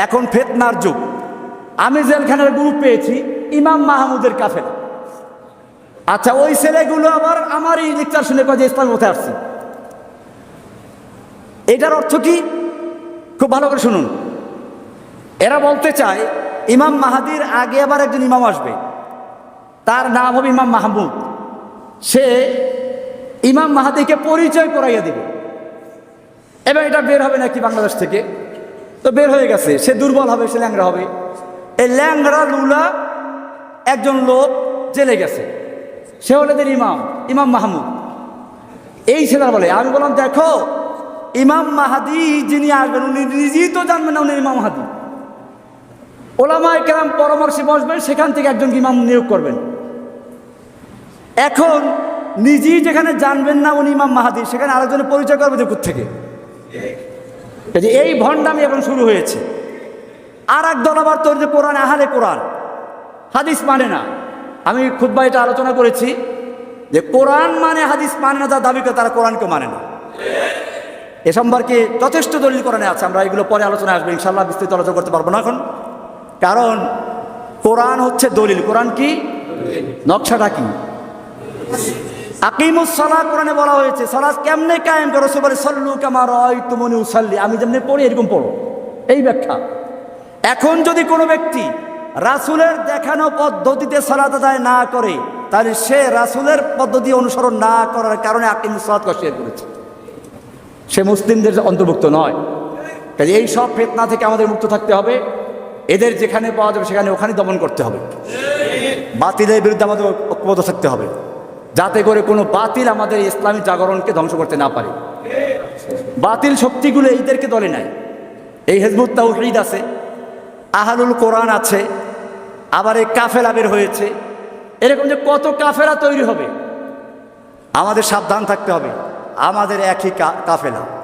এখন ফেতনার যুগ। আমি জেলখানার গ্রুপ পেয়েছি, ইমাম মাহমুদের কাফেলা। আচ্ছা ওই ছেলেগুলো আবার আমার এই লেকচার শুনে কয়ে যে ইসলাম মতে আসছি? এটার অর্থ কি? খুব ভালো করে শুনুন। এরা বলতে চায়, ইমাম মাহাদির আগে আবার একজন ইমাম আসবে। তার নাম হবে ইমাম মাহমুদ। সে ইমাম মাহাদিকে পরিচয় করাইয়া দেবে। এবং এটা বের হবে নাকি বাংলাদেশ থেকে? তো বের হয়ে গেছে, সে দুর্বল হবে, সে ল্যাংরা হবে। এই ল্যাংরা লুলা একজন লোক জেলে গেছে। সে হলো এদের ইমাম ইমাম মাহমুদ। এই ছেলেরা বলে, আমি বললাম, দেখো, ইমাম মাহাদি যিনি আসবেন, উনি নিজেই তো জানবেন না উনি ইমাম মাহাদি। ওলামায় কেরাম পরামর্শে বসবেন, সেখান থেকে একজন ইমাম নিয়োগ করবেন। এখন নিজেই যেখানে জানবেন না উনি ইমাম মাহাদি, সেখানে আরেকজনের পরিচয় করবে যে থেকে যে এই ভণ্ডামি এখন শুরু হয়েছে। আর এক দল আবার তৈরি কোরআন আহারে কোরআন। হাদিস মানে না। আমি খুব এটা আলোচনা করেছি যে কোরআন মানে হাদিস মানে না যারা দাবি করে তারা কোরআনকে মানে না। এ সম্পর্কে যথেষ্ট দলিল কোরআনে আছে, আমরা এগুলো পরে আলোচনা আসব ইনশাল্লাহ বিস্তৃত আলোচনা করতে পারব না এখন। কারণ কোরআন হচ্ছে দলিল। কোরআন কি? নকশাটা কি? আকিমুস সালাহ কোরআনে বলা হয়েছে, সালাদ কেমনে কায়েম করো? সে বলে, সল্লু কামার তুমনি উসাল্লি। আমি যেমনি পড়ি, এরকম পড়ো। এই ব্যাখ্যা। এখন যদি কোনো ব্যক্তি রাসুলের দেখানো পদ্ধতিতে সালাত আদায় না করে, তাহলে সে রাসুলের পদ্ধতি অনুসরণ না করার কারণে আকিমুস সালাদ কষিয়ে করেছে। সে মুসলিমদের অন্তর্ভুক্ত নয়। কাজে এই সব ফেতনা থেকে আমাদের মুক্ত থাকতে হবে। এদের যেখানে পাওয়া যাবে, সেখানে ওখানে দমন করতে হবে। বাতিলের বিরুদ্ধে আমাদের ঐক্যবদ্ধ থাকতে হবে। যাতে করে কোনো বাতিল আমাদের ইসলামী জাগরণকে ধ্বংস করতে না পারে। বাতিল শক্তিগুলো এইদেরকে দলে নেয়। এই হেজবুত তাওহীদ আছে, আহালুল কোরআন আছে, আবার এই কাফেলা বের হয়েছে। এরকম যে কত কাফেলা তৈরি হবে। আমাদের সাবধান থাকতে হবে। আমাদের একই কাফেলা।